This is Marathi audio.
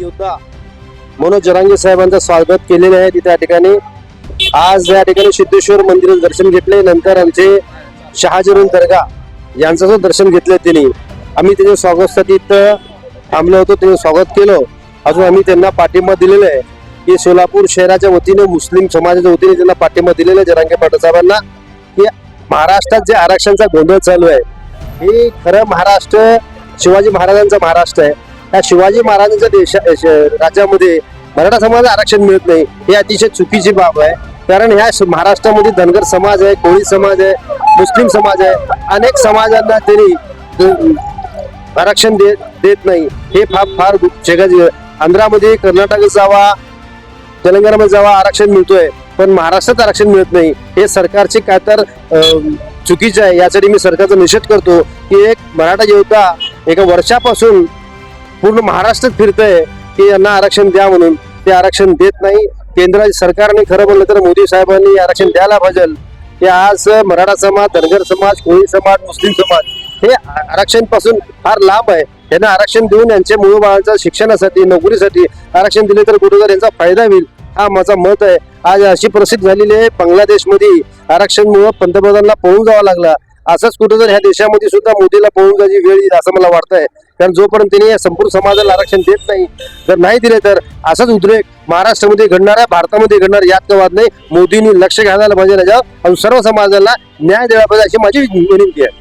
योद्धा. मनोज जरांगे साहेबांचं स्वागत केलेले आहे तिथे या ठिकाणी. आज या ठिकाणी सिद्धेश्वर मंदिराचं दर्शन घेतले नंतर आमचे शहाजरून दर्गा यांचं सुद्धा दर्शन घेतलं त्यांनी. आम्ही त्यांच्या स्वागतासाठी इथं थांबलो होतो त्यांनी स्वागत केलं. अजून आम्ही त्यांना पाठिंबा दिलेला आहे. की सोलापूर शहराच्या वतीने मुस्लिम समाजाच्या वतीने त्यांना पाठिंबा दिलेला आहे जरांगे पाटील साहेबांना. की महाराष्ट्रात जे आरक्षणचा गोंधळ चालू आहे हे खरं महाराष्ट्र शिवाजी महाराजांचा महाराष्ट्र आहे. या शिवाजी महाराजांच्या देशा श- राज्यामध्ये मराठा समाज आरक्षण मिळत नाही हे अतिशय चुकीची बाब आहे. कारण ह्या महाराष्ट्रामध्ये धनगर समाज आहे कोळी समाज आहे मुस्लिम समाज आहे अनेक समाजांना त्यांनी आरक्षण देत देत नाही. हे फार फार जगाची आंध्रामध्ये कर्नाटकात जावा तेलंगणामध्ये जावा आरक्षण मिळतोय पण महाराष्ट्रात आरक्षण मिळत नाही. हे सरकारचे काय तर चुकीचे आहे यासाठी मी सरकारचा निषेध करतो की एक मराठा योद्धा एका वर्षापासून पूर्ण महाराष्ट्रात फिरतंय की यांना आरक्षण द्या म्हणून. ते आरक्षण देत नाही. केंद्र सरकारने खरं म्हणलं तर मोदी साहेबांनी आरक्षण द्यायला पाहिजे की आज मराठा समाज धनगर समाज कोळी समाज मुस्लिम समाज हे आरक्षणपासून फार लांब आहे. यांना आरक्षण देऊन यांच्या मूळ बाळांच्या शिक्षणासाठी नोकरीसाठी आरक्षण दिले तर कुठेतरी यांचा फायदा होईल हा माझा मत आहे. आज अशी प्रसिद्ध झालेली आहे बांगलादेशमध्ये आरक्षणमुळे पंतप्रधानांना पळून जावं लागला. असंच कुठेतरी ह्या देशामध्ये सुद्धा मोदीला पळून जायची वेळ येईल असं मला वाटतंय. कारण जोपर्यंत त्यांनी या संपूर्ण समाजाला आरक्षण देत नाही जर नाही दिले तर असाच उद्रेक महाराष्ट्रामध्ये घडणार आहे भारतामध्ये घडणार यात वाद नाही. मोदींनी लक्ष घालायला पाहिजे आणि सर्व समाजाला न्याय द्यायला पाहिजे अशी माझी विनंती आहे.